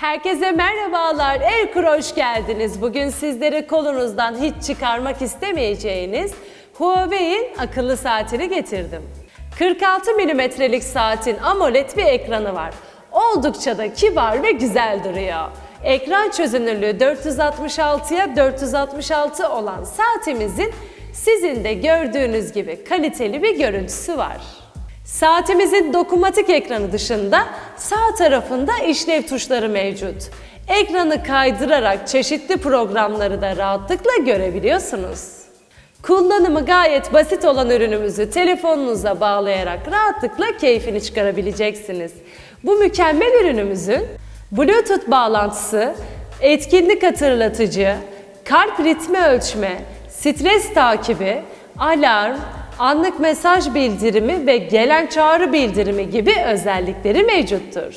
Herkese merhabalar. Elkur'a hoş geldiniz. Bugün sizlere kolunuzdan hiç çıkarmak istemeyeceğiniz Huawei'in akıllı saatini getirdim. 46 milimetrelik saatin AMOLED bir ekranı var. Oldukça da kibar ve güzel duruyor. Ekran çözünürlüğü 466'ya 466 olan saatimizin sizin de gördüğünüz gibi kaliteli bir görüntüsü var. Saatimizin dokunmatik ekranı dışında sağ tarafında işlev tuşları mevcut. Ekranı kaydırarak çeşitli programları da rahatlıkla görebiliyorsunuz. Kullanımı gayet basit olan ürünümüzü telefonunuza bağlayarak rahatlıkla keyfini çıkarabileceksiniz. Bu mükemmel ürünümüzün Bluetooth bağlantısı, etkinlik hatırlatıcı, kalp ritmi ölçme, stres takibi, alarm, anlık mesaj bildirimi ve gelen çağrı bildirimi gibi özellikleri mevcuttur.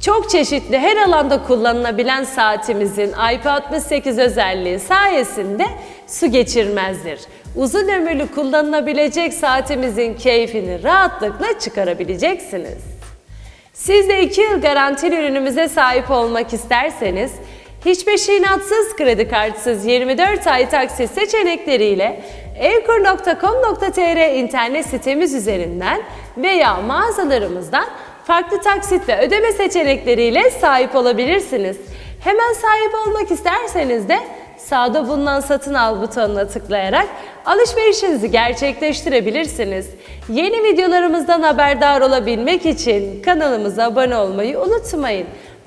Çok çeşitli her alanda kullanılabilen saatimizin IP68 özelliği sayesinde su geçirmezdir. Uzun ömürlü kullanılabilecek saatimizin keyfini rahatlıkla çıkarabileceksiniz. Siz de 2 yıl garantili ürünümüze sahip olmak isterseniz hiç peşinatsız kredi kartsız 24 ay taksit seçenekleriyle evkur.com.tr internet sitemiz üzerinden veya mağazalarımızdan farklı taksit ve ödeme seçenekleriyle sahip olabilirsiniz. Hemen sahip olmak isterseniz de sağda bulunan satın al butonuna tıklayarak alışverişinizi gerçekleştirebilirsiniz. Yeni videolarımızdan haberdar olabilmek için kanalımıza abone olmayı unutmayın.